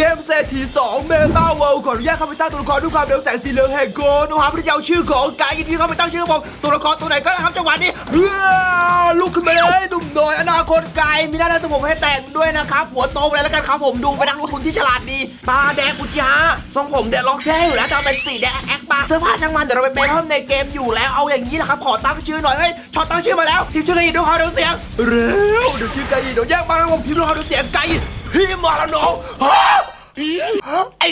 เกมเศรษฐี2เมตาเวิลด์ขออนุญาตเข้าไปสร้างตัวละครด้วยความเร็วแสงสีเหลืองแห่งโกลด์นะครับเพื่อจะเอาชื่อของกายยินดีเข้าไปตั้งชื่อผมตัวละครตัวไหนก็ได้ครับจังหวะนี้เฮ้อลุกขึ้นมาเลยหนุ่มน้อยอนาคตไกลมีหน้าหน้าสมองให้แต่งด้วยนะครับหัวโตไปเลยแล้วกันครับผมดูเป็นนักลงทุนที่ฉลาดดี ตาแดงอุจิฮะทรงผมเดี๋ยวลองแท้อยู่แล้วจะเอาเป็นสีแดงแอคปาเสื้อผ้าช่างมันเดี๋ยวเราไปเป็นเพิ่มในเกมอยู่แล้วเอาอย่างนี้นะครับขอตั้งชื่อหน่อยเฮ้ยชอตตั้งชื่อมาแล้วพิมพ์ชื่อกายยินดูเขาเดี๋ยวเสียงเร็วเดี๋ยวชื่อกายยินเดี๋ยวแยกมาแล้วผมพิมพ์ดูเขาเดี๋ยวเสียงกายยิน พี่มาแล้วน้องฮะไอ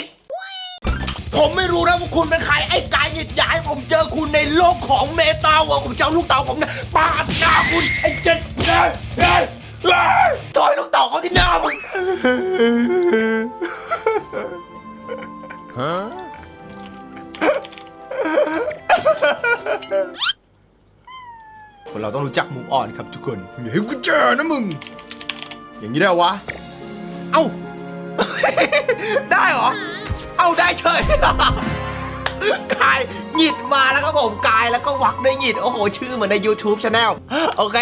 ผมไม่รู้นะว่าคุณเป็นใคร ไอ้กายหิดย้ายผมเจอคุณในโลกของเมตาเวิร์ผมจะเอาลูกเต่าผมเนี่ยปาดหน้าคุณไอ้เจ็ดเฮ้ยเฮ้ยเฮ้ยต่อยลูกเต่าเขาที่หน้ามึงคนเราต้องรู้จักมุมอ่อนครับทุกคนอย่าให้กูเจอนะมึง อย่างนี้ได้วะ อ้า ได้เหรอ เอาได้เฉย กายหยิดมาแล้วครับผมกายแล้วก็วักด้วยหยิด โอ้โห ชื่อเหมือนใน YouTube Channel โอเค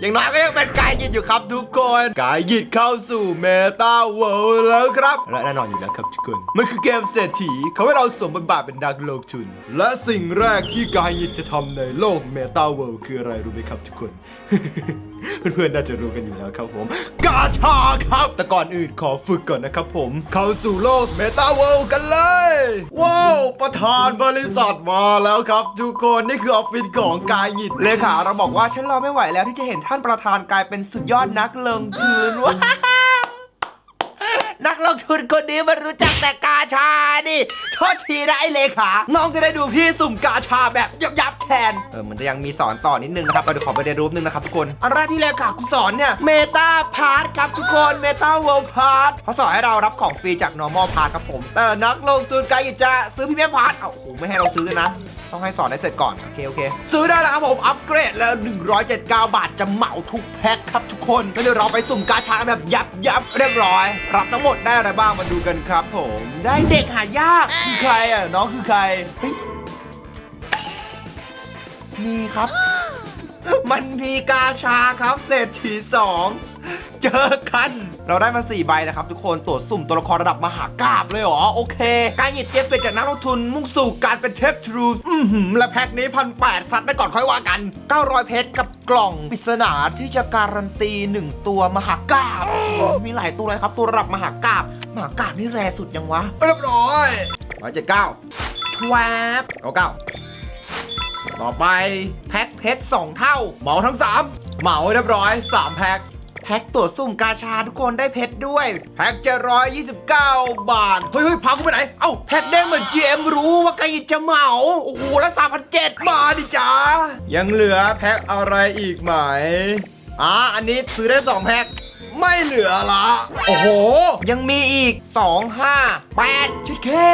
อย่างน้อยก็ยังเป็นกายหยิดอยู่ครับทุกคน กายหยิดเข้าสู่เมตาเวิลด์แล้วครับ และแน่นอนอยู่แล้วครับทุกคน มันคือเกมเศรษฐีเขาให้เราสวมบทบาทเป็นดักโลกทุน และสิ่งแรกที่กายหยิดจะทำในโลกเมตาเวิลด์คืออะไรรู้ไหมครับทุกคน เพื่อนๆน่าจะรู้กันอยู่แล้วครับผม กาชาครับ แต่ก่อนอื่นขอฝึกก่อนนะครับผม เข้าสู่โลกเมตาเวิลด์กันเลย ว้าว ประธานบริษัทมาแล้วครับทุกคนนี่คือออฟฟิศของกายหงิดเลขาเราบอกว่าฉันรอไม่ไหวแล้วที่จะเห็นท่านประธานกลายเป็นสุดยอดนักเลงทืนว้า งทุนคนนี้มันรู้จักแต่กาชาดิโทษทีนะไอเลขา น้องจะได้ดูพี่สุ่มกาชาแบบยับยับแทน เออมันจะยังมีสอนต่อนิดนึงนะครับเดี๋ยวขอไปเรียนรู้นึงนะครับทุกคนอันแรกที่เลขากูสอนเนี่ยเมตาพาร์ทครับทุกคนเมตาเวิลด์พาร์ทเขาสอนให้เรารับของฟรีจาก normal part ครับผม แต่นักลงทุนกายจะซื้อพรีเมียมพาร์ทเอาโอ้โหไม่ให้เราซื้อนะ ต้องให้สอนได้เสร็จก่อน โอเค โอเค ซื้อได้แล้วครับผม อัปเกรดแล้ว 179 บาทจะเหมาทุกแพ็คครับทุกคนแล้วเดี๋ยวเราไปสุ่มกาชาแบบยับยับเรียบร้อย รับทั้งหมดได้อะไรบ้างมาดูกันครับผม ได้เด็กหายากคือใครอะน้องคือใครมีครับ มันมีกาชาครับเศรษฐีสองเจอกัน เราได้มา 4 ใบนะครับทุกคนตรวจสุ่มตัวละครระดับมหากราบเลยเหรอ โอเค การหยิบเกมเป็นจากนักลงทุนมุ่งสู่การเป็นเทพทรูอือหือและแพ็คนี้พันแปดซัดไปก่อนค่อยว่ากัน 900 เพชรกับกล่องปริศนาที่จะการันตี 1 ตัวมหากราบ มีหลายตัวเลยครับ ตัวระดับมหากราบมหากราบนี่แรสุดยังวะเรียบร้อย179ทวบเก้า ต่อไปแพ็คเพชร2เท่า เหมาทั้ง 3 เหมาเรียบร้อย 3 แพ็คแพ็คตัวสุ่มกาชาทุกคนได้เพชรด้วย แพ็คจะร้อยยี่สิบเก้าบาท เฮ้ยเฮ้ยพากูไปไหน เอ้าแพ็คแดงเหมือน GM รู้ว่าไกจะเหมา โอ้โหแล้วสามพันเจ็ดมาดิจ้ายังเหลือแพ็คอะไรอีกไหมอ่าอันนี้ซื้อได้ 2 แพ็คไม่เหลือละ โอ้โห ยังมีอีก 2 5 8ชิดแค่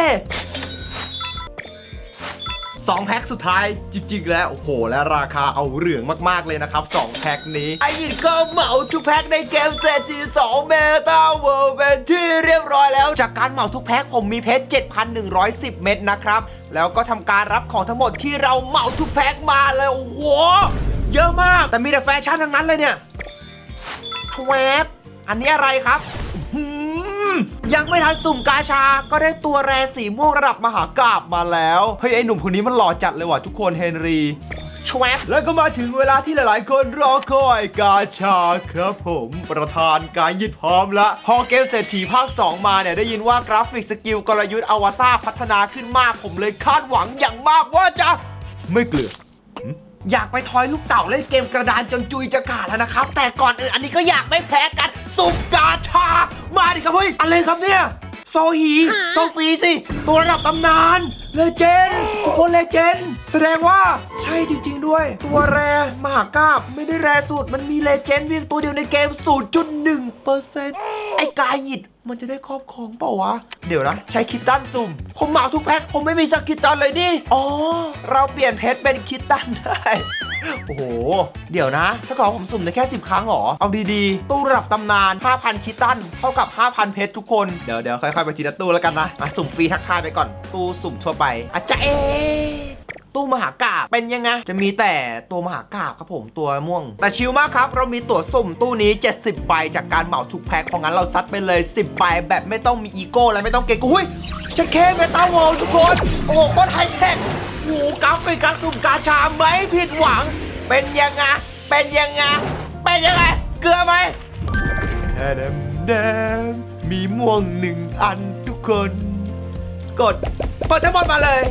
สองแพ็คสุดท้ายจริงๆ แล้ว โอ้โห และราคาเอาเหลืองมากๆเลยนะครับ 2 แพ็คนี้ไอ้ยินก็เหมาทุกแพ็คในเกมเซจี2เมตาเวิลด์เป็นที่เรียบร้อยแล้ว จากการเหมาทุกแพ็คผมมีเพชร 7,110 เม็ดนะครับ แล้วก็ทำการรับของทั้งหมดที่เราเหมาทุกแพ็คมาเลย โอ้โห เยอะมาก แต่มีแต่แฟชั่นทั้งนั้นเลยเนี่ยทวบอันนี้อะไรครับ ยังไม่ทันสุ่มกาชา ก็ได้ตัวแรสีม่วงระดับมหากราบมาแล้ว เฮ้ย ไอ้หนุ่มคนนี้มันหล่อจัดเลยว่ะทุกคนเฮนรี่ชวบแล้วก็มาถึงเวลาที่หลายๆ คนรอคอยกาชาครับผม ประธานการยิดพร้อมละ พอเกมเศรษฐีภาค 2 มาเนี่ย ได้ยินว่ากราฟิกสกิลกลยุทธ์อวตารพัฒนาขึ้นมากผมเลยคาดหวังอย่างมากว่าจะ ไม่เกลืออยากไปทอยลูกเต่าเล่นเกมกระดานจนจุยจะขาดแล้วนะครับ แต่ก่อนอื่นอันนี้ก็อยากไม่แพ้กันสุกกาชา มาดิครับเฮ้ยอะไรครับเนี่ย โซฮีโซฟีสิ ตัวระดับตำนาน เลเจนด์ทุกคนเลเจนด์แสดงว่าใช่จริง ๆ ด้วย ตัวแรมหากราบไม่ได้แรสุด มันมีเลเจนด์เพียงตัวเดียวในเกม 0.1%ไอ้กายหยิดมันจะได้ครอบครองเปล่าวะ เดี๋ยวนะ ใช้คิตตันสุ่ม ผมเหมาทุกแพ็คผมไม่มีสักคิตตันเลยนี่ อ๋อ เราเปลี่ยนเพชรเป็นคิตตันได้ โอ้โห เดี๋ยวนะ ถ้าเกิดว่าผมสุ่มได้แค่ 10 ครั้งเหรอ เอาดีๆ ตู้ระดับตำนาน 5,000 คิตตัน เท่ากับ 5,000 เพชรทุกคน เดี๋ยวเดี๋ยวค่อยๆ ไปทีละตู้แล้วกันนะ มาสุ่มฟรีทักทายไปก่อน ตู้สุ่มทั่วไปอาจจะเอ ตู้มหากาบเป็นยังไง จะมีแต่ตัวมหากาบครับผมตัวม่วง แต่ชิลมากครับ เรามีตั๋วสุ่มตู้นี้ 70ใบจากการเหมาทุกแพ็คเพราะงั้นเราซัดไปเลย 10ใบแบบไม่ต้องมีอีโก้และไม่ต้องเก่งอุ้ยชัดเคเมตาโวทุกคน โอ้โหคตรไฮเทคโอ้โหกัฟเป็นการสุ่มกาชาไหมผิดหวัง เป็นยังไงเป็นยังไงเป็นยังไงเกลือไหมแดมแดมมีม่วงหนึ่งอันทุกคน กดเปิดทั้งหมดมาเลย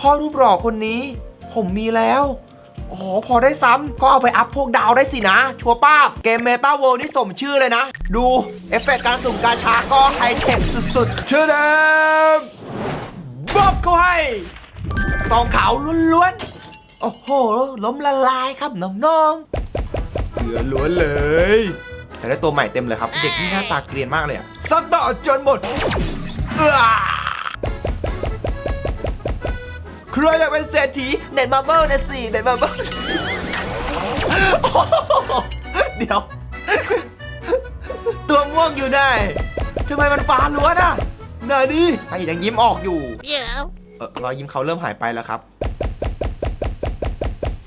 พ่อรูปหล่อคนนี้ ผมมีแล้วอ๋อพอได้ซ้ำก็เอาไปอัพพวกดาวได้สินะ ชัวร์ป้าบ เกมเมตาเวิลด์นี่สมชื่อเลยนะ ดู เอฟเฟกต์การสุ่มการชาก็ไฮเทคสุดๆเชื่อเดมบ๊อบเขาให้ซองขาวล้วนๆ โอ้โห ล้มละลายครับน้องๆเหลือล้วนเลย แต่ได้ตัวใหม่เต็มเลยครับ เด็กนี่หน้าตาเกรียนมากเลยอะซัดต่อจนหมดเอื้อ ใครอยากเป็นเศรษฐีเน็ตมาเบิลนะสิเน็ตมาเบิลเดี๋ยว ตัวม่วงอยู่ได้ทำไมมันฟ้าล้วนอะน่าดิไอ้ยังยิ้มออกอยู่ Yeah. เออรอยยิ้มเขาเริ่มหายไปแล้วครับ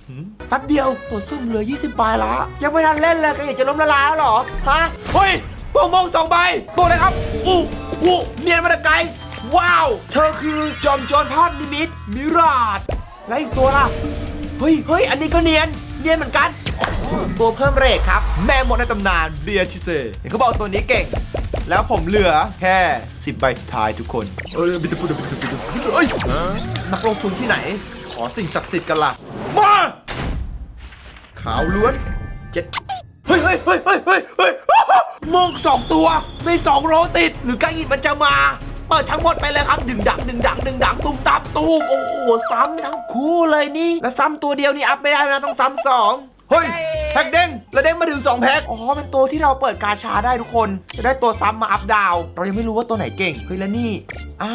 หืมแป๊บเดียวตัวซุ่มเหลือ 20ใบละ ยังไม่ทันเล่นเลยก็อยากจะล้มละลายแล้วเหรอ ฮะ เฮ้ยตัวมองสองใบตัวอะไรครับอู้อู้เนียนมาแต่ไกล ว้าว เธอคือจอมโจรภาพนิ มิตมิราดแล้วอีกตัวล่ะ เฮ้ยเฮ้ยอันนี้ก็เนียน เนียนเหมือนกันตัวเพิ่มเรทครับ แม่มดในตำนานเบียชิเซเห็นเขาบอกตัวนี้เก่ง แล้วผมเหลือแค่ 10 ใบสุดท้ายทุกคนเอ้ยบิดบิดบิดบิดเอ้ยนักลงทุนที่ไหน ขอสิ่งศักดิ์สิทธิ์กันล่ะมาขาวล้วนเจ็ดเฮ้ยเฮ้ยเฮ้ยเฮ้ยเฮ้ยเฮ้ยมงสองตัวในสองโรติดหรือกางินมันจะมา เปิดทั้งหมดไปเลยครับดึงดังดึงดังดึงดังตุ้มตับตุ้มโอ้โหซ้ำทั้งคู่เลยนี่ แล้วซ้ำตัวเดียวนี่อัพไม่ได้นะต้องซ้ำสองเฮ้ย แพ็กเด้งแล้วเด้งมาถึง2แพ็กอ๋อเป็นตัวที่เราเปิดกาชาได้ทุกคน จะได้ตัวซ้ำมาอัพดาว เรายังไม่รู้ว่าตัวไหนเก่งเฮ้ยแล้วนี่อ่า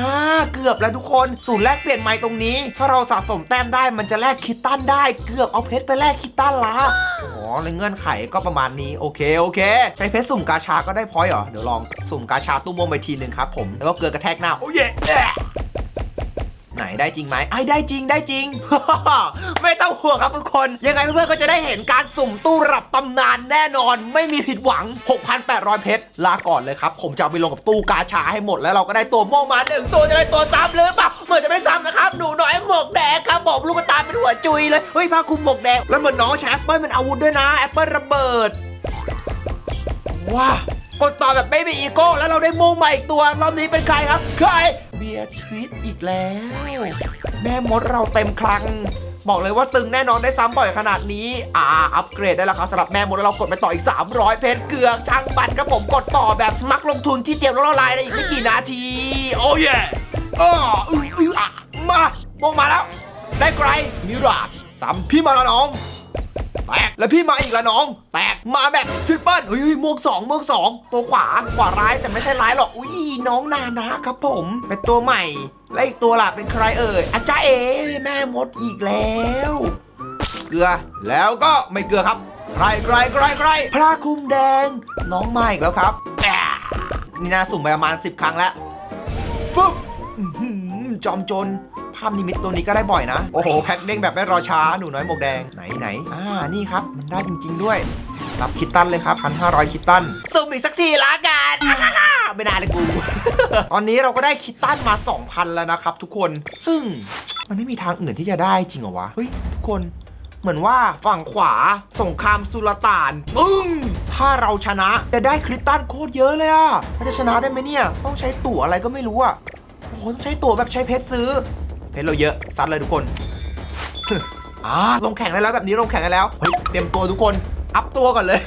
เกือบแล้วทุกคนศูนย์แลกเปลี่ยนไม้ตรงนี้ ถ้าเราสะสมแต้มได้มันจะแลกคิตตันได้เกือบเอาเพชรไปแลกคิตตันละอ๋อในเงื่อนไขก็ประมาณนี้โอเคโอเค ใช้เพชรสุ่มกาชาก็ได้พอยต์เหรอเดี๋ยวลองสุ่มกาชาตู้ม่วงไปทีหนึ่งครับผมแล้วก็เกลือกระแทกหน้าโอ้ย ไหนได้จริงไหมไอ้ได้จริงได้จริง ไม่ต้องห่วงครับทุกคน ยังไงเพื่อนๆก็จะได้เห็นการสุ่มตู้รับตำนานแน่นอน ไม่มีผิดหวัง 6,800 เพชรลาก่อนเลยครับ ผมจะเอาไปลงกับตู้กาชาให้หมดแล้วเราก็ได้ตัวม่วงมาหนึ่งตัวจะได้ตัวซ้ำหรือเปล่าเหมือนจะไม่ซ้ำนะครับหนูน้อยหมวกแดงครับบอกลูกตาเป็นหัวจุยเลยเฮ้ยผ้าคลุมหมวกแดงแล้วเหมือนน้องแชฟเปิ้ลเป็นอาวุธด้วยนะแอปเปิลระเบิดว้า กดต่อแบบไม่มีอีโก้แล้วเราได้ม่วงใหม่อีกตัวรอบนี้เป็นใครครับ ใครเบียทริสอีกแล้ว แม่มดเราเต็มคลัง บอกเลยว่าตึงแน่นอนได้ซ้ำบ่อยขนาดนี้ อ่า อัปเกรดได้แล้วครับสำหรับแม่มดเรากดไปต่ออีก 300 เพชรเกลือช่างบัตรครับผมกดต่อแบบนักลงทุนที่เตรียมละลายในอีกไม่กี่นาที โอ้ยอ้ออื้ออื้ออะมาโมงมาแล้ว ได้ไกลมิราชซ้ำพี่มาแล้วน้อง แตก แล้วพี่มาอีกแล้วน้อง แตก มาแบบทริปเปิลเฮ้ยมวงสองมวงสองตัวขวา ขวาร้ายแต่ไม่ใช่ร้ายหรอก อุ้ยน้องนานะครับผม เป็นตัวใหม่ และอีกตัวล่ะเป็นใครเอ่ยอาจารย์เอแม่มดอีกแล้ว เกลือ แล้วก็ไม่เกลือครับ ใครใครใครใครพระคุมแดง น้องมาอีกแล้วครับนี่นาสุ่มไปประมาณ 10 ครั้งแล้วฟึ๊บ จอมโจรภาพนิมิตตัวนี้ก็ได้บ่อยนะ โอ้โหแพ็คเด้งแบบไม่รอช้าหนูน้อยหมวกแดงไหนไหนอ่านี่ครับ มันได้จริง ๆ ด้วย รับคิตตันเลยครับ1,500คิตตันสุ่มอีกสักทีละกันอ่าฮ่าฮ่าไม่น่าเลยกู ตอนนี้เราก็ได้คิตตันมา 2,000 แล้วนะครับทุกคนซึ่งมันไม่มีทางอื่นที่จะได้จริงเหรอวะ เฮ้ย ทุกคนเหมือนว่าฝั่งขวาสงครามสุลต่านปึ้งถ้าเราชนะจะได้คริสตันโคตรเยอะเลยอะถ้าจะชนะได้ไหมเนี่ย ต้องใช้ตั๋วอะไรก็ไม่รู้อะ โอ้โหต้องใช้ตั๋วแบบใช้เพชรซื้อ เพชรเราเยอะซัดเลยทุกคน อ่าลงแข่งได้แล้วแบบนี้ลงแข่งได้แล้วเฮ้ยเตรียมตัวทุกคน อัพตัวก่อนเลย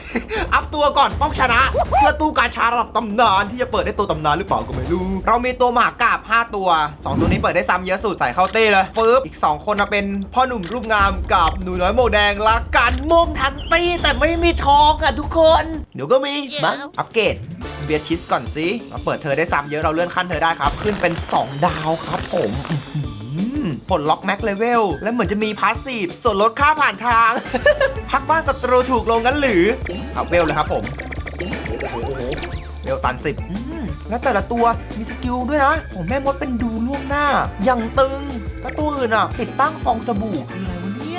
อัพตัวก่อนต้องชนะ เพื่อตู้กาชาระดับตำนานที่จะเปิดได้ตัวตำนานหรือเปล่าก็ไม่รู้ เรามีตัวหมากราบ5ตัว 2 ตัวนี้เปิดได้ซ้ำเยอะสุดใส่เข้าเต้เลยปึ๊บอีก 2 คนมาเป็นพ่อหนุ่มรูปงามกับหนูน้อยโมแดงละกันมงทันตีแต่ไม่มีทองอะทุกคน เดี๋ยวก็มีมั้งอัปเกรดเบียร์ชิสก่อนสิมาเปิดเธอได้ซ้ำเยอะเราเลื่อนขั้นเธอได้ครับ ขึ้นเป็น 2 ดาวครับผมอื้อหือ ปลดล็อกแม็กเลเวลและเหมือนจะมีพาสซีฟส่วนลดค่าผ่านทาง พักบ้านศัตรูถูกลงกันหรือเอาเวลเลยครับผมเวลตันสิบและแต่ละตัวมีสกิลด้วยนะของแม่มดเป็นดูล่วงหน้า อย่างตึงแล้วตัวอื่นอะ ติดตั้งฟองสบู่คืออะไร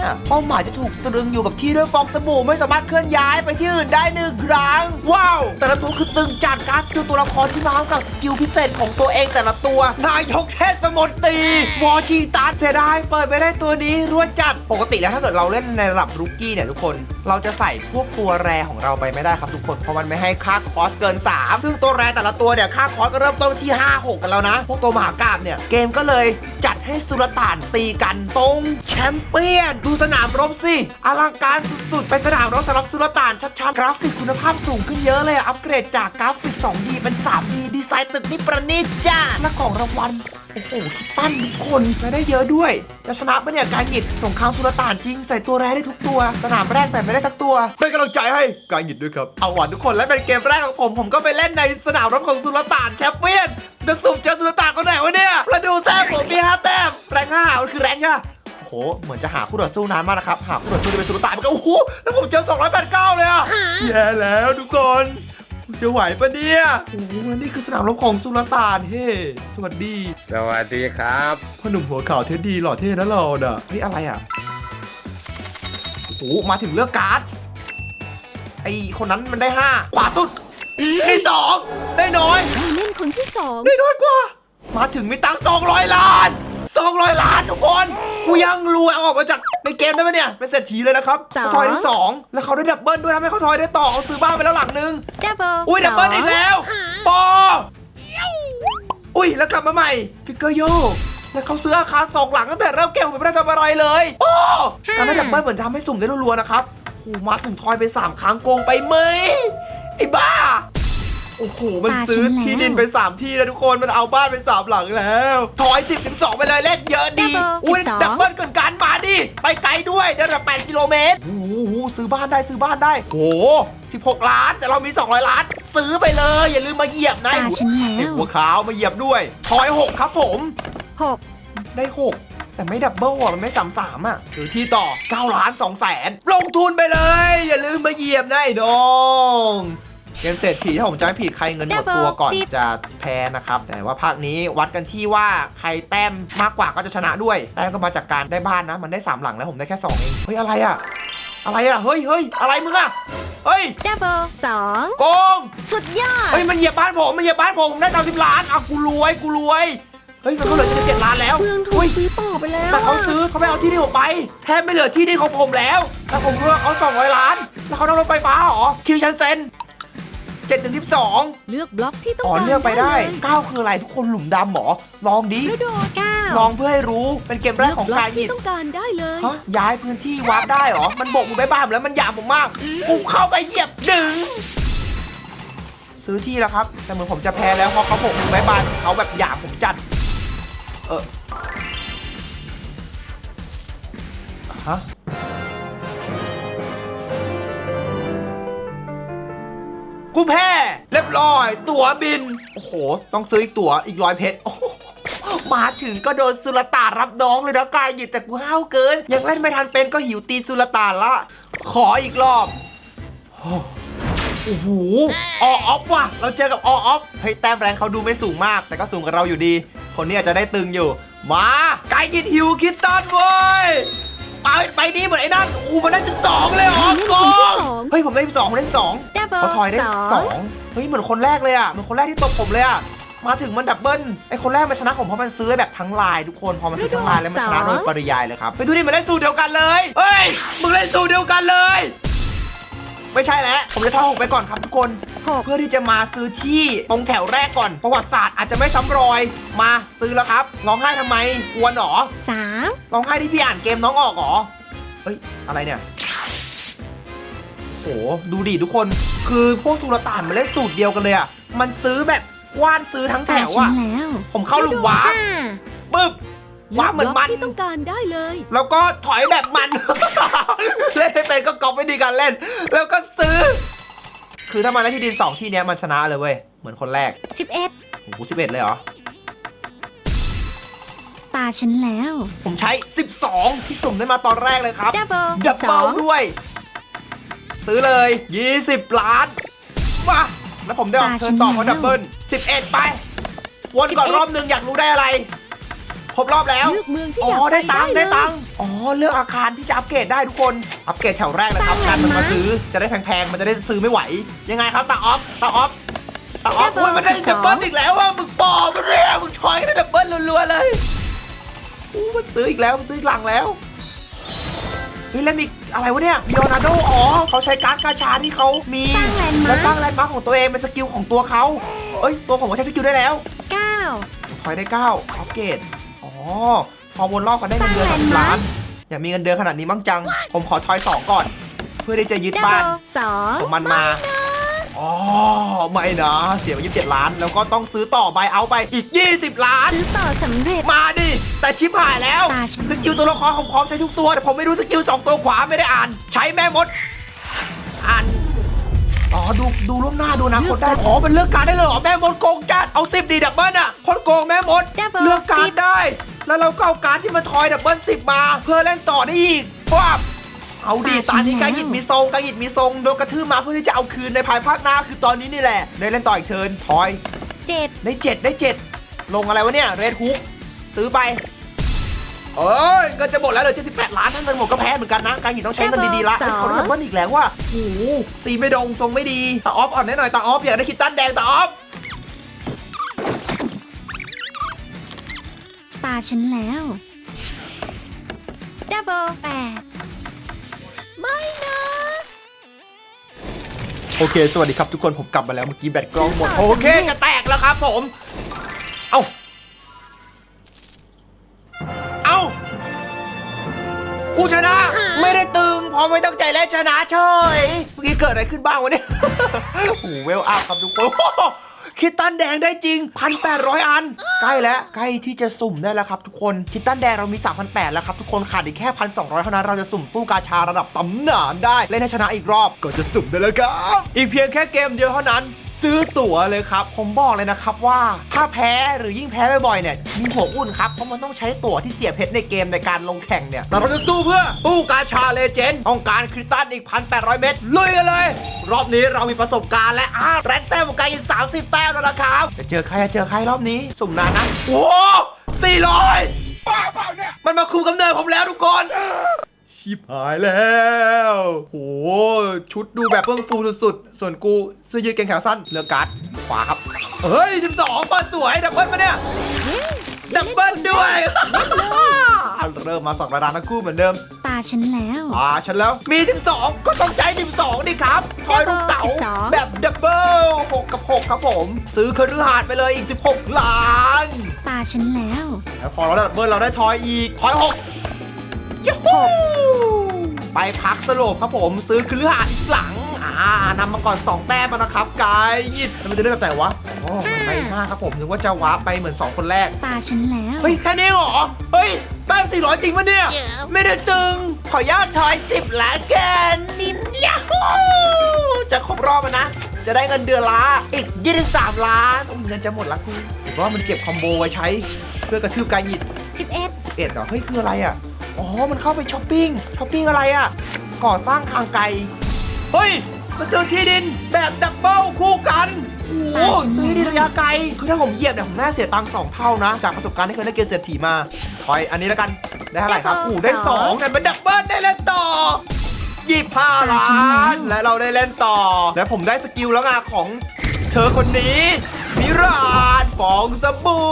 เนี่ยเป้าหมายจะถูกตรึงอยู่กับที่ด้วยฟองสบู่ไม่สามารถเคลื่อนย้ายไปที่อื่นได้หนึ่งครั้ง ว้าว แต่ละตัวคือตึงจัดการสกิลตัวละครที่มาพร้อมกับสกิลพิเศษของตัวเองแต่ละตัวนายกเทศมนตรีวอชีตาเสียดายเปิดไปได้ตัวนี้รวดจัดปกติแล้วถ้าเกิดเราเล่นในระดับรุกกี้เนี่ยทุกคน เราจะใส่พวกตัวแรของเราไปไม่ได้ครับทุกคนเพราะมันไม่ให้ค่าคอสเกิน 3 ซึ่งตัวแรแต่ละตัวเนี่ยค่าคอสก็เริ่มต้นที่ 5 6 กันแล้วนะ พวกตัวมหากราบเนี่ยเกมก็เลยจัดให้สุลต่านตีกันตรงแชมเปี้ยนดูสนามรบสิ อลังการสุดๆ เป็นสนามรบสำหรับสุลต่านชัดๆ กราฟิกคุณภาพสูงขึ้นเยอะเลยอะอัปเกรดจากกราฟิก 2D เป็น 3D ดีไซน์ตึกนี่ประณีตจ้าและของรางวัลโอ้โหคิดตั้นทุกคนและได้เยอะด้วย จะชนะปะเนี่ยการหยิดสงครามสุลต่านจริงใส่ตัวแรกได้ทุกตัว สนามแรกใส่ไม่ได้สักตัวเป็นกำลังใจให้การหยิดด้วยครับ เอาหวานทุกคนและเป็นเกมแรกของผม ผมก็ไปเล่นในสนามรบของสุลต่านแชมเปี้ยนจะสุ่มเจอสุลต่านคนไหนวะเนี่ยแล้วดูแต้มผมมีห้าแต้มแรงห้ามันคือแรงค่ะโอ้โหเหมือนจะหาคู่ต่อสู้นานมากนะครับ หาคู่ต่อสู้จะเป็นสุลต่านมันก็โอ้โหแล้วผมเจอ289 เลยอะแย่แล้วทุกคนจะไหวปะเนี่ยโอ้โหนี่คือสนามรบของสุลต่านเฮ้สวัสดี สวัสดีครับพ่อหนุ่มหัวขาวเท่ดีหล่อเท่นะเราเน่ะเฮ้ยอะไรอะโอ้โหมาถึงเลือกการ์ดไอคนนั้นมันได้ห้าขวาสุดได้สองได้น้อยผู้เล่นคนที่สองได้น้อยกว่า มาถึงมีตังค์200 ล้าน 200 ล้านทุกคน กูยังรวยเอาออกมาจากในเกมได้ไหมเนี่ย เป็นเศรษฐีเลยนะครับเขาทอยได้สองแล้วเขาได้ดับเบิลด้วยทำให้เขาทอยได้ต่อเขาซื้อบ้านไปแล้วหลังนึง ดับเบิลอุ้ยดับเบิลอีกแล้วปออุ้ยแล้วกลับมาใหม่ฟิกเกอร์โยกแล้วเขาซื้ออาคารสองหลังตั้งแต่เริ่มเกมผมไม่ได้ทำอะไรเลยโอ้การได้ดับเบิลเหมือนทำให้สุ่มได้รัวๆนะครับโอ้มาถึงทอยไปสามครั้งโกงไปไหมไอ้บ้า โอ้โห มันซื้อที่ดินไปสามที่แล้วทุกคน มันเอาบ้านไปสามหลังแล้วทอยสิบถึงสองไปเลยเลขเยอะดีอุ้ยดับเบิลเกินการมาดิ ไปไกลด้วยเดินแบบแปดกิโลเมตรโอ้โหซื้อบ้านได้ซื้อบ้านได้ โอ้โหสิบหกล้าน แต่เรามี 200 ล้าน ซื้อไปเลย อย่าลืมมาเหยียบนะตาฉันแล้ไอ้วหัวขาวมาเหยียบด้วยทอยหกครับผม หกได้หกแต่ไม่ดับเบิลอะ มันไม่สามสามอะหรือที่ต่อ9ล้าน2แสนลงทุนไปเลย อย่าลืมมาเหยียบนะไอ้น้อง เกมเศรษฐีถ้าผมจำไม่ผิดใครเงินหมดตัวก่อนจะแพ้นะครับ แต่ว่าภาคนี้วัดกันที่ว่าใครแต้มมากกว่าก็จะชนะด้วย แต้มก็มาจากการได้บ้านนะ มันได้สามหลังแล้วผมได้แค่สองเอง เฮ้ย อะไรอะอะไรอะเฮ้ยเฮ้ยอะไรมึงอะเฮ้ยดับเบิลสองโกงสุดยอด เฮ้ย มันเหยียบบ้านผม มันเหยียบบ้านผม ผมได้สามสิบล้านอะกูรวย กูรวย เฮ้ย มันก็เหลือเจ็ดล้านแล้วเมืองถูเฮ้กยซื้อต่อไปแล้ว แต่เขาซื้อเขาไม่เอาที่ดินผมไป แทบไม่เหลือที่ดินของผมแล้ว แล้วผมรู้ว่าเขา200ล้าน แล้วเขาต้องรถไฟฟ้าเหรอ คิวชันเซน 7ถึง12เลือกบล็อกที่ต้องอ๋อการเลือกไปได้เลย9คืออะไรทุกคนหลุมดำเหรอลองดิฤดูเก้าลองเพื่อให้รู้เป็นเกมแรกของเลืบล็กายอกหยิที่ดต้องการได้เลย ฮะย้ายพื้นที่วาร์ปได้เหรอ มันโบกมือไปบ้านผมแล้วมันหยามผมมาก กูเข้าไปเหยียบดึง ซื้อที่แล้วครับ แต่เหมือนผมจะแพ้แล้วเพราะเขาโบกมือไปบ้านเขาแบบหยามผมจัด เออฮะ กูแพ้เรียบร้อย ตั๋วบิน โอ้โห ต้องซื้ออีกตั๋วอีกร้อยเพชรมาถึงก็โดนสุลต่านรับน้องเลยนะกายหยิบแต่กูห้าวเกิน ยังเล่นไม่ทันเป็นก็หิวตีสุลต่านละ ขออีกรอบโอ้โหอออฟว่ะ เราเจอกับอออฟเฮ้ยแต้มแรงเขาดูไม่สูงมาก แต่ก็สูงกับเราอยู่ดี คนนี้อาจจะได้ตึงอยู่ มากายหยิบหิวคิดตันเว้ย ไปไปดีเหมือนไอ้นั่นโอ้โหมันได้ถึงสองเลยเหรอโกงเฮ้ยผมได้สองผมได้สองดับเบิลเขาทอยได้สอง สองเฮ้ยเหมือนคนแรกเลยอะเหมือนคนแรกที่ตบผมเลยอะมาถึงมันดับเบิลไอคนแรกมันชนะผมเพราะมันซื้อแบบทั้งลายทุกคนพอมันซื้อทั้งลายแล้วมันชนะโดยปริยายเลยครับไปดูดิมันเล่นสูตรเดียวกันเลยเฮ้ยมึงเล่นสูตรเดียวกันเลย ไม่ใช่แล้วผมจะทอยหกไปก่อนครับทุกคนหก เพื่อที่จะมาซื้อที่ตรงแถวแรกก่อน ประวัติศาสตร์อาจจะไม่ซ้ำรอย มาซื้อแล้วครับร้องไห้ทำไมกลัวหรอสามร้องไห้ที่พี่อ่านเกมน้องออกเหรอเฮ้ยอะไรเนี่ยโหดูดิทุกคนคือพวกสุลต่านมันเล่นสูตรเดียวกันเลยอะมันซื้อแบบกว้านซื้อทั้งแถตาวฉันอะแล้วผมเข้าหลุมวาร์ปห้ปึ๊บวาร์ปเหมือนมันลืกบล็กที่ต้องการได้เลย แล้วก็ถอยแบบมัน เล่นไม่เป็นก็ก๊อปไม่ดีการเล่น แล้วก็ซื้อ คือถ้ามันได้ที่ดินสองที่เนี้ยมันชนะเลยเว้ย เหมือนคนแรกสิบเอ็ดโอ้โหสิบเอ็ดเลยเหรอ ตาฉันแล้ว ผมใช้ 12 ที่สุ่มได้มาตอนแรกเลยครับดับเบิลดับสเบิอลงด้วย ซื้อเลย 20 ล้านมาแล้วผมได้ออกเทิร์นต่อเพราะดับเบิล11 ไป วนก่อน11รอบหนึ่งอยากรู้ได้อะไร ครบรอบแล้วเลือกเมืองที่อ๋ออยากไปได้ตังค์ได้ได้เลยตังค์อ๋อเลือกอาคารที่จะอัปเกรดได้ทุกคนอัปเกรดแถวแรกนะครับสร้างกันมันแลนด์มามาร์คซื้อจะได้แพงๆมันจะได้ซื้อไม่ไหว ยังไงครับตาออฟตาออฟตาออฟได้เบอร์โอ้ยมันได้12ดับเบิลอีกแล้วว่ามึงปอมันเรียมึงชอยกันได้ดับเบิลรัวๆเลยอู้มันซื้ออีกแล้วมันซื้ออีกหลังแล้วเฮ้ยแล้วมีอะไรวะเนี่ยมีโอนาโดอ๋อเขาใช้การ์ดกาชาที่เขามีสร้างแลนด์มาร์ค แล้วสร้างแลนด์มาร์คของตัวเองเป็นสกิลของตัวเขาเอ้ยตัวผมก็ใช้สกิลได้แล้ว เก้า ถอยได้เก้าอัปเกรด อ๋อพอวนรอบกันได้เงินเดือนสสร้าองงแลนด์มาร์คล้าน อยากมีเงินเดือนขนาดนี้มั้งจัง ผมขอทอยสองก่อน เพื่อที่จะยึดดับบ้าเบินลสองของมันมาอ๋อไม่นะเสียไปยี่สิบเจ็ดล้าน แล้วก็ต้องซื้อต่อใบเอาไปอีก 20 ล้าน ซื้อต่อสำเร็จ มาดิ แต่ชิปหายแล้ว ตาฉัน สกิลตัวละครของพร้อมใช้ทุกตัว แต่ผมไม่รู้สกิลสองตัวขวาไม่ได้อ่าน ใช้แม่มด อ่าน อ๋อดูดูล่วงหน้าดูนะคนได้อ๋อมันเลือกการดได้เลยเหรอแม่มดโกงจัดเอาสิบดีดับเบิลอะคนโกงแม่มดดับเบิลเลือกการดสิบได้ แล้วเราก็เอาการดที่มันทอยดับเบิลสิบมา เพื่อเล่นต่อได้อีกว้าบเอาดีตอนนี้กายิดมีทรงกายิดมีทรงโดนกระทืบมาเพื่อที่จะเอาคืนในภายภาคหน้าคือตอนนี้นี่แหละได้เล่นต่ออีกเทิร์นทอย เจ็ดได้เจ็ดได้เจ็ดลงอะไรวะเนี่ยเรดฮุกซื้อไป เอ้ยเงินจะหมดแล้วเหลือ78ล้านถ้าเงินหมดก็แพ้เหมือนกันนะ การหยิบต้องใช้เงินดีๆละสองเขาดับเบิลอีกแล้วว่าโอ้โหตีไม่ดงทรงไม่ดีตาออฟอ่อนได้หน่อยตาออฟอยากได้คิตตันแดงตาออฟตาฉันแล้วดับเบิลแปดไม่นะ โอเค สวัสดีครับทุกคนผมกลับมาแล้วเมื่อกี้แบตกล้องหมดซื้อต่อโอเคจะแตกแล้วครับผม กูชนะ ไม่ได้ตึงเพอไม่ตั้งใจเล่นชนะเฉยเมื่อกี้เกิดอะไรขึ้นบ้างวะเนี่ยโอ้โหเวลอัพครับทุกคนคิตตันแดงได้จริง 1,800 อัน ใกล้แล้ว ใกล้ที่จะสุ่มได้แล้วครับทุกคน คิตตันแดงเรามี 3,800 แล้วครับทุกคน ขาดอีกแค่ 1,200 เท่านั้น เราจะสุ่มตู้กาชาระดับตำนานได้ เล่นให้ชนะอีกรอบ ก็จะสุ่มได้แล้วครับ อีกเพียงแค่เกมเดียวเท่านั้น ซื้อตั๋วเลยครับ ผมบอกเลยนะครับว่าถ้าแพ้หรือยิ่งแพ้บ่อยๆเนี่ยมีหัวอุ่นครับ เพราะมันต้องใช้ตั๋วที่เสียเพชรในเกมในการลงแข่งเนี่ยเราจะสู้เพื่อตู้กาชาเลเจนด์ต้องการคริสตัลอีก 1,800 เม็ดลุยกันเลย รอบนี้เรามีประสบการณ์และอ่าแรงแต้มของการยิง30 แต้มแล้วนะครับจะเจอใครจะเจอใครรอบนี้ สุ่มนานนะโอ้สี่ร้อยมันมาคุมกำเนิดผมแล้วทุกคน ชิบหายแล้ว โห ชุดดูแบบเพิ่งฟูสุดๆ ส่วนกูเสื้อยืดเกงขาสั้นเลือกการ์ดขวาครับ เฮ้ย12เปิดสวยดับเบิลมาเนี่ยดับเบิลด้วย เริ่มมาสองระดับทั้งคู่เหมือนเดิม ตาฉันแล้ว อ่าฉันแล้วมี 12 ก็ต้องใช้ 12ดิครับ ทอยลูกเต๋า12 แบบดับเบิล6กับ 6 ครับผม ซื้อคฤหาสน์ไปเลยอีก 16 ล้าน ตาฉันแล้ว แล้วพอเราได้ดับเบิลเราได้ทอยอีก ทอยหก ยูฮูไปพักสโลบครับผมซื้อคฤหาสน์อีกหลัง อ่านำมาก่อน 2 แต้มแล้วนะครับกายยิดแล้วมันจะได้แบบไหนวะอ๋อมันไปมากครับผมนึกว่าจะวาร์ปไปเหมือน 2 คนแรก ตาฉันแล้ว เฮ้ย แค่นี้เหรอ เฮ้ยแต้ม400จริงปะเนี่ย ไม่ได้ตึง ขออนุญาตทอย10ละกันสิบยาฮูจะครบรอบแล้วนะจะได้เงินเดือนละอีก 23 ล้านโอ้ยเงินจะหมดละกูหรือว่ามันเก็บคอมโบไว้ใช้ เพื่อกระทืบกายหยิดสิบเอ็ดเอ็ดเหรอ เฮ้ย คืออะไรอะ อ๋อ มันเข้าไปช้อปปิ้ง ช้อปปิ้งอะไรอะ ก่อสร้างทางไกล เฮ้ยมาเจอที่ดินแบบดับเบิลคู่กัน โอ้โหซื้อที่ดินระยะไกล คือถ้าผมเหยียบเนี่ยผมน่าเสียตังค์สองเท่านะ จากประสบการณ์ที่เคยได้เกมเศรษฐีมาถอยอันนี้แล้วกัน ได้เท่าไหร่ครับอู้ได้สองแต่เป็นดับเบิลได้เล่นต่อยี่ห้าล้านและเราได้เล่นต่อ และผมได้สกิลแล้วไงของเธอคนนี้มิราดฟองสบู่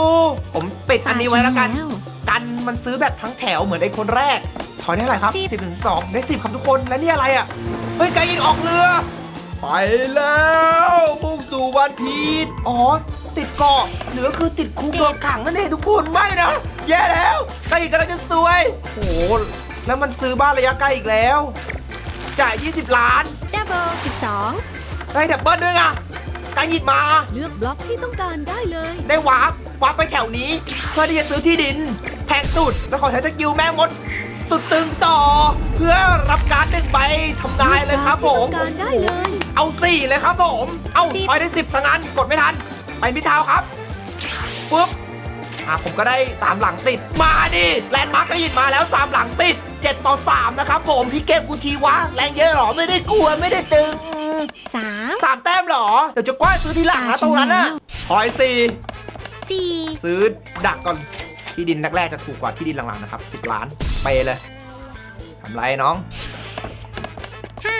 ผมติดอันนี้ไว้แล้วกันตาฉัแล้วกัน มันซื้อแบบทั้งแถวเหมือนไอ้คนแรก ถอยได้เท่าไหร่ครับสิบสิบถึงสองได้สิบครับทุกคน และนี่อะไรอะ เฮ้ยไกยิงออกเรือ ไปแล้วมุ่งสู่วันพีชอ๋อ ติดเกาะหรือคือติดคุกโดนขังนั่นเองทุกคนไม่นะ แย่แล้วไกยิงกำลังจะซวย โอ้โห แล้วมันซื้อบ้านระยะไกลอีกแล้ว จ่าย 20 ล้าน ดับเบิลสิบสองได้ดับเบิลด้วยไงไกยิงมา เลือกบล็อกที่ต้องการได้เลยได้วาร์ปวาร์ปไปแถวนี้ เพื่อที่จะซื้อที่ดิน แพงสุดแล้วขอใช้สกิลแม่มด สุดตึงต่อ เพื่อรับการดหนึ่งใบทำนายเลยครับผมที่ต้องการได้เลย เอาสี่เลยครับผม เอาสิบถอยได้สิบสังอันกดไม่ทัน ไปมิดเท้าครับ ปุ๊บ อะผมก็ได้สามหลังติด มาดิแลนด์มาร์กก็ยินมาแล้วสามหลังติดเจ็ดต่อสามนะครับผม พี่เกมกูทีวะ แรงเยอะเหรอ ไม่ได้กลัว ไม่ได้ตึง สามสามแต้มเหรอ เดี๋ยวจะกว้านซื้อทีหลังนะอ่าตรงนั้นน่ะใช่แล้วถพอยสี่สี่ซื้อดักก่อน ที่ดินแรกๆจะถูกกว่าที่ดินหลังๆนะครับ10ล้านไปเลยทำไรน้องห้า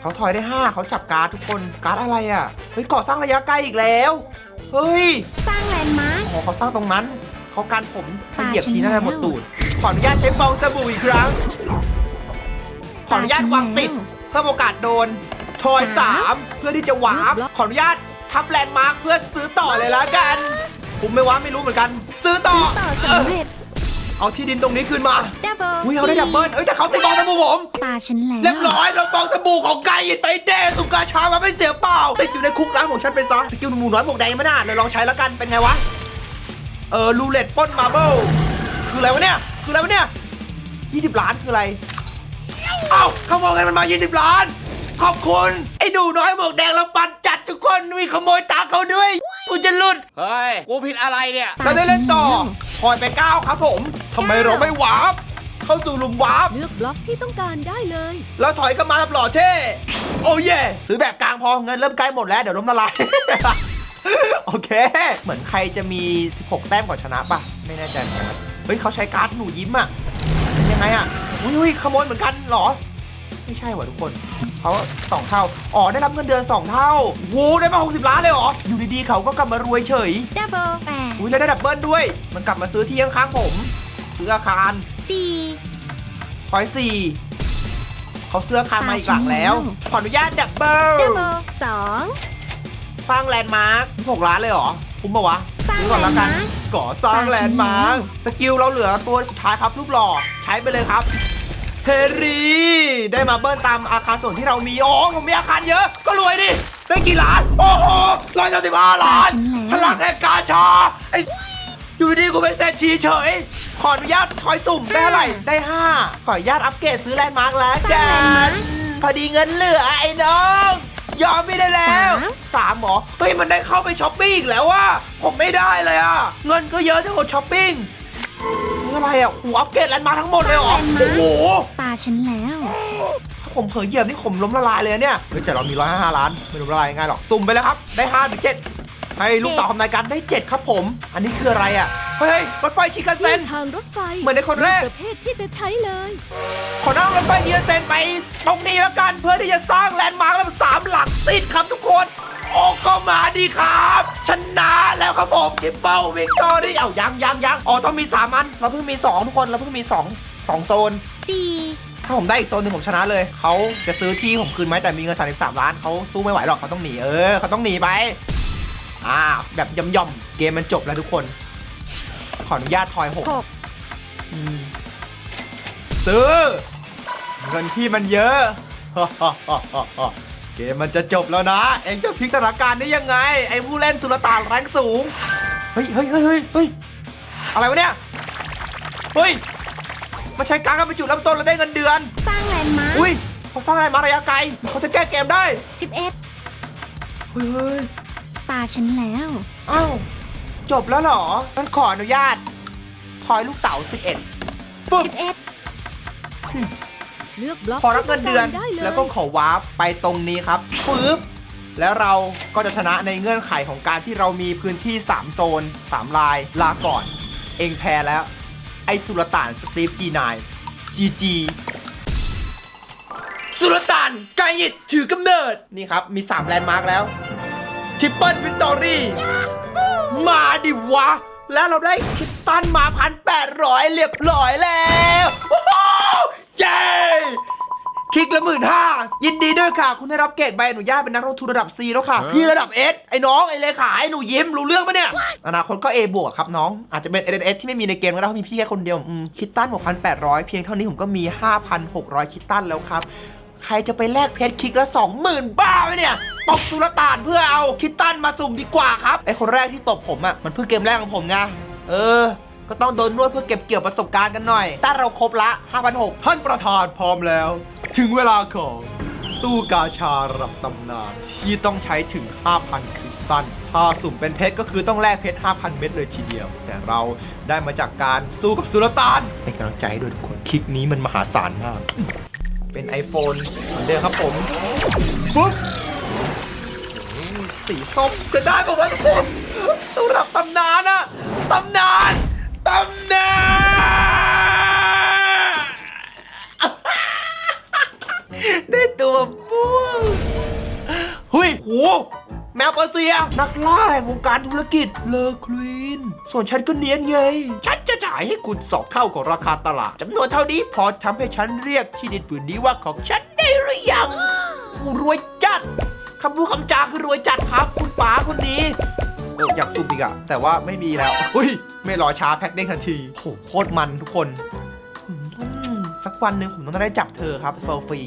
เขาถอยได้5เขาจับการ์ดทุกคนการ์ดอะไรอะเฮ้ยก่อสร้างระยะไกลอีกแล้วเฮ้ยสร้างแลนด์มาร์คอ๋อเขาสร้างตรงนั้นเขาการผมถ้าตาเหยียบฉันทีน่าจะหมดแล้วตูดขออนุญาตใช้ฟองสบู่อีกครั้งขออนุญาตวางติดเพิ่มโอกาสโดน ทอยสามเพื่อที่จะวาร์ปขออนุญาตทับแลนด์มาร์คเพื่อซื้อต่อเลยละกัน ผมไม่ว่าไม่รู้เหมือนกัน ซื้อต่อต่อสำเร็จเอาที่ดินตรงนี้คืนมาดับเบิลอุ้ยเอาได้ดับเบิลเอ้ยแต่เขาติดฟองสบู่ผม ตาฉันแล้วเรียบร้อยโดนฟองสบู่ของไก่ไปแดงสุกาชามาไม่เสียเปล่าติดอยู่ในคุกร้านของฉันไปซะสกิลหมูน้อยหมวกแดงไม่น่าเลยลองใช้แล้วกันเป็นไงวะเออรูเล็ตปล้นมาร์เบิลคืออะไรวะเนี่ยคืออะไรวะเนี่ย20 ล้านคืออะไรเอ้าขโมยเงินมันมา 20 ล้าน ขอบคุณ ไอ้ดูน้อยหมวกแดงแล้วปันจัดทุกคนมีขโมยตาเขาด้วย กูจะหลุด เฮ้ย กูผิดอะไรเนี่ยตาเราได้เล่นต่อฉัคอยไปก้าวครับผมทำไมเราไม่วาร์ปเข้าสู่หลุมวาร์ปเลือกบล็อกที่ต้องการได้เลยแล้วถอยก็มาแบบหล่อเท่โอ้เย่ซื้อแบบกลางพอเงินเริ่มใกล้หมดแล้วเดี๋ยวล้มละลายโอเค เหมือนใครจะมี 16 แต้มก่อนชนะป่ะ ไม่แน่ใจเหมือนกันนะเฮ้ยเขาใช้การ์ดหนูยิ้มอะเป็นยังไงอะอุ้ยอุ้ยขโมยเหมือนกันเหรอ ไม่ใช่ว่ะทุกคนเขาสองเท่า อ๋อได้รับเงินเดือน 2 เท่าโว้ได้มา 60 ล้านเลยเหรอ อยู่ดีๆเขาก็กลับมารวยเฉย ดับเบิลแปดอุ้ยแล้วได้ดับเบิลด้วย มันกลับมาซื้อที่ข้างๆผมซื้ออาคารสี่พอยสี่เขาซื้ออาคารมาอีกหลังแล้วตาฉันแล้ว ขออนุญาตดับเบิลดับเบิลสองสร้างแลนด์มาร์คหกล้านเลยเหรอคุ้มปะวะสร้างซื้อก่อนแล้วกันแลนด์มาร์คก่อสร้างแลนด์มาร์คตาฉันแล้วสกิลเราเหลือตัวสุดท้ายครับลูกหล่อใช้ไปเลยครับ เทรีได้มาเบิ้ลตามอาคารส่วนที่เรามีอ๋อผมมีอาคารเยอะ ก็รวยดิได้กี่ล้าน โอ้โหร้อยเก้าสิบห้าล้านพลังแห่งกาชาไออยู่ดีๆกูเป็นเศรษฐีเฉย ขออนุญาตถอยสุ่มได้เท่าไหร่ได้ 5 ขออนุญาตอัปเกรดซื้อแลนด์มาร์กแล้วสร้ากังแลนด์มาร์นคพอดีเงินเหลือไอ้น้อง ยอมไม่ได้แล้วสามสามหมอเฮ้ยมันได้เข้าไปช้อปปิ้งอีกแล้วว่าผมไม่ได้เลยอะ เงินก็เยอะทั้งหมดช้อปปิ้ง นี่อะไรอะหูอัปเกรดแลนด์มาร์คทั้งหมดเลยเหรอสร้างแลนด์มาร์คโอ้โห ตาฉันแล้ว ถ้าผมเผลอเหยียบนี่ผมล้มละลายเลยอะเนี่ยเฮ้ยแต่เรามีร้อยห้าล้าน ไม่ล้มละลายง่ายหรอก สุ่มไปแล้วครับ ได้ห้าถึงเจ็ดให้ลูกเต่าทำนายการได้เจ็ดครับผม อันนี้คืออะไรอะ เฮ้ยรถไฟชิคันเซ็น ทางรถไฟเหมือนในคนแรกเลือประเภทที่จะใช้เลย ขอนั่งรถไฟดีเซนไปตรงนี้แล้วกันเพื่อที่จะสร้างแลนด์มาร์คแบบสามหลักติดครับทุกคน โอ้ก็มาดีครับ ชนะแล้วครับผมทิปเปิลวิกตอรี่เอายังยังยังอ๋อต้องมีสามอัน เราเพิ่งมี2ทุกคนเราเพิ่งมี2 2โซน สี่ถ้าผมได้อีกโซนหนึ่งผมชนะเลย เขาจะซื้อที่ผมคืนไหมแต่มีเงิน33ล้านเขาสู้ไม่ไหวหรอกเขาต้องหนีเออเขาต้องหนีไปอ่าแบบย่อมๆเกมมันจบแล้วทุกคน ขออนุญาตทอยหกหกอืมซื้อ เงินที่มันเยอะเกมมันจะจบแล้วนะ เองจะพลิกสถานการณ์ได้ยังไง ไอ้ผู้เล่นสุลต่านแรงสูงเฮ้ยเฮ้ยเฮ้ยเฮ้ยเฮ้ยอะไรวะเนี่ย เฮ้ย มาใช้การกันไปจุดเริ่มต้นแล้วได้เงินเดือน สร้างแลนด์มาร์คอุ้ยเขาสร้างอะไรมาระยะไกลเขาจะแก้เกมได้ สิบเอ็ดเฮ้ยเฮ้ยตาฉันแล้ว อ้าว จบแล้วเหรองั้นขออนุญาตทอยลูกเต๋า11ปึ๊บสิบเอ็ด เลือกบล็อกพอรับเงินเดือนที่ต้งการได้เลย แล้วก็ขอวาร์ปไปตรงนี้ครับปึ๊บแล้วเราก็จะชนะในเงื่อนไขของการที่เรามีพื้นที่ 3 โซน 3 ลายลาก่อน เองแพ้แล้ว ไอ้สุลต่านสตีฟจีนายจีจีสุลต่านไกยิดถือกำเนิด นี่ครับ มี 3 แลนด์มาร์กแล้วทิปเปิลวิกตอรี่มาดิวะ แล้วเราได้คิตตันมาพันแปดร้อยเรียบร้อยแล้วโอ้โห เย้คลิกละหมื่นห้ายินดีด้วยค่ะ คุณได้รับเกรดใบอนุญาตเป็นนักลงทุนระดับ C แล้วค่ะ พี่ระดับ S ไอ้น้องไอ้เลขาไอ้หนูยิ้มรู้เรื่องปะเนี่ย อนาคตก็ A บวกครับน้อง อาจจะเป็น S ที่ไม่มีในเกมก็ได้เพราะมีพี่แค่คนเดียวอืมคิตตัน6,800 เพียงเท่านี้ผมก็มี 5,600 คิตตันแล้วครับใครจะไปแลกเพชรคลิกละ20,000บ้าไหมเนี่ยตบสุลต่านเพื่อเอาคิตตันมาสุ่มดีกว่าครับไอ้คนแรกที่ตบผมอะมันเพิ่งเกมแรกของผมไงเออ ก็ต้องโดนนวดเพื่อเก็บเกี่ยวประสบการณ์กันหน่อย ถ้าเราครบละ5,600ท่านประธานพร้อมแล้ว ถึงเวลาของตู้กาชาระดับตำนานที่ต้องใช้ถึง 5,000 คริสตัล ถ้าสุ่มเป็นเพชรก็คือต้องแลกเพชร 5,000 เม็ดเลยทีเดียว แต่เราได้มาจากการสู้กับสุลต่านเป็นกำลังใจให้ด้วยทุกคน คลิกนี้มันมหาศาลมาก เป็น iPhone เหมือนเดิมครับผมปุ๊บสีส้มจะได้ป่าวะทุกคนสำหรับตำนานอะตำนาน ตำนานได้ตัวม่วงเฮ้ยโหแมวเปอร์เซีย นักล่าแห่งวงการธุรกิจเลอควีน ส่วนฉันก็เนียนไง ฉันจะจ่ายให้คุณสองเท่าของราคาตลาดจำนวนเท่านี้พอทำให้ฉันเรียกที่ดินผืนนี้ว่าของฉันได้หรือยังรวยจัดคำพูดคำจาคือรวยจัดครับคุณป๋าคนนี้เอออยากซุ่มอีกอะแต่ว่าไม่มีแล้วอุ้ยไม่รอช้าแพ็คเด้งทันทีโหโคตรมันทุกคนอืม สักวันหนึ่งผมต้องได้จับเธอครับโซฟี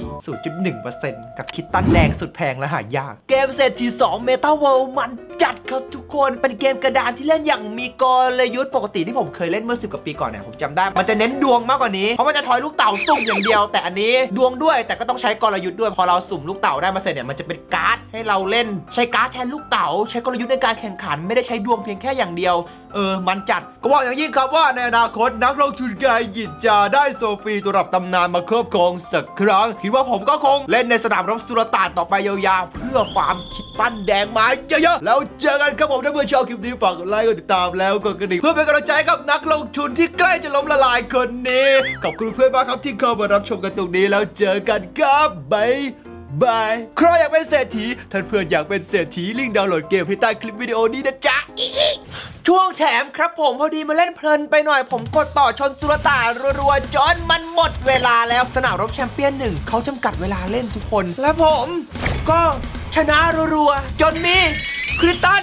0.1%กับคิตตันแดงสุดแพงและหายาก เกมเศรษฐี2 Meta World มันจัดครับทุกคนเป็นเกมกระดานที่เล่นอย่างมีกลยุทธ์ปกติที่ผมเคยเล่นเมื่อ 10 กว่าปีก่อนเนี่ยผมจำได้ มันจะเน้นดวงมากกว่านี้ เพราะมันจะทอยลูกเต่าสุ่มอย่างเดียว แต่อันนี้ดวงด้วยแต่ก็ต้องใช้กลยุทธ์ด้วยพอเราสุ่มลูกเต่าได้มาเสร็จเนี่ยมันจะเป็นการ์ดให้เราเล่น ใช้การ์ดแทนลูกเต่า ใช้กลยุทธ์ในการแข่งขัน ไม่ได้ใช้ดวงเพียงแค่อย่างเดียวเออมันจัดก็ว่าอย่างยิ่งครับว่าในอนาคตนักลงทุนกายหยินจะได้โซฟีตัวับตำนานมาครอบครองสักครั้ง คิดว่าผมก็คงเล่นในสนามรบสุลต่านต่อไปยาวๆ เพื่อฟาร์มคิดปั้นแดงมาเยอะๆ แล้วเจอกันครับผมถ้าเพื่อนชอบคลิปนี้ฝากกดไลค์กดติดตามแล้วกดกระดิ่งเพื่อเป็นกำลังใจกับนักลงทุนที่ใกล้จะล้มละลายคนนี้ขอบคุณเพื่อนมากครับที่เข้ามารับชมกันตรงนี้แล้วเจอกันครับบาย บายใครอยากเป็นเศรษฐีท่านเพื่อนอยากเป็นเศรษฐีลิงก์ดาวน์โหลดเกมที่ใต้คลิปวิดีโอนี้นะจ๊ะอิอิช่วงแถมครับผมพอดีมาเล่นเพลินไปหน่อยผมกดต่อชนสุลตารัวๆจนมันหมดเวลาแล้วสนามรบแชมเปี้ยนหนึ่งเขาจำกัดเวลาเล่นทุกคน และผมก็ชนะรัวๆจนมีคริตัน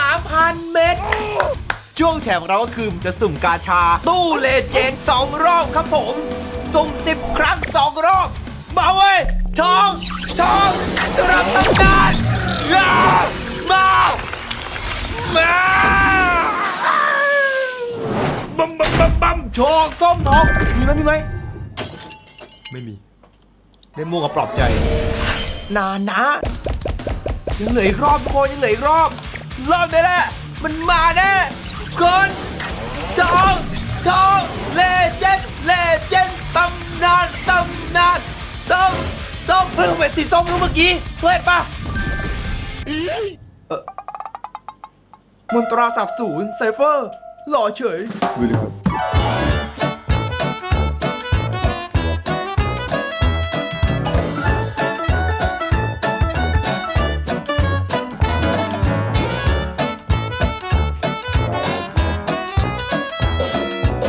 13,000 เม็ดช่วงแถมเราก็คือจะสุ่มกาชา ตู้เลเจนด์สองรอบครับผม สุ่ม 10 ครั้ง 2 รอบ มาเว้ยทองทองสำหรับตำนานยามามาบัมบัมบัมบัมทองส้มทองมีไหมมีไหมไม่มีได้ม่วงกับปลอบใจ นานนะยังเหลืออีกรอบทุกคนยังเหลืออีกรอบรอบนี้แหละมันมาแน่คนทองทองเลเจนด์เลเจนด์ตำนานตำนาน ส้มส้มเพิ่งเป็นสีส้มรู้เมื่อกี้เพื่อนปะเออมนตราสับศูนย์ไซเฟอร์หล่อเฉย Really good